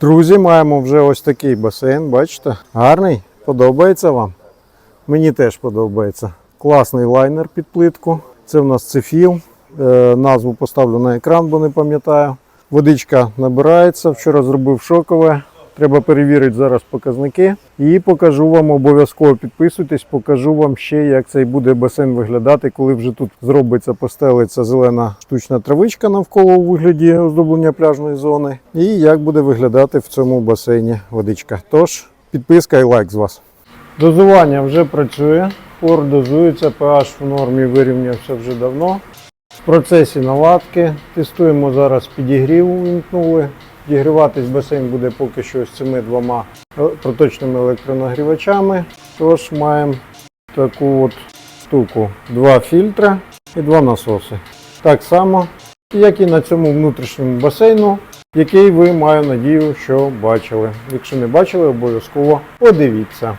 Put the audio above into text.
Друзі, маємо вже ось такий басейн, бачите? Гарний, подобається вам? Мені теж подобається. Класний лайнер під плитку. Це в нас цефіл. Е, назву поставлю на екран, бо не пам'ятаю. Водичка набирається. Вчора зробив шокове. Треба перевірити зараз показники. І покажу вам обов'язково підписуйтесь, покажу вам ще, як цей буде басейн виглядати, коли вже тут зробиться, постелиться зелена штучна травичка навколо у вигляді оздоблення пляжної зони. І як буде виглядати в цьому басейні водичка. Тож, підписка і лайк з вас. Дозування вже працює. Хлор дозується, pH в нормі вирівнявся вже давно. В процесі наладки тестуємо зараз підігрів, увімкнули. Підігріватись басейн буде поки що з цими двома е, проточними електронагрівачами. Тож маємо таку от штуку: два фільтри і два насоси. Так само, як і на цьому внутрішньому басейну, який ви маю надію, що бачили. Якщо не бачили, обов'язково подивіться.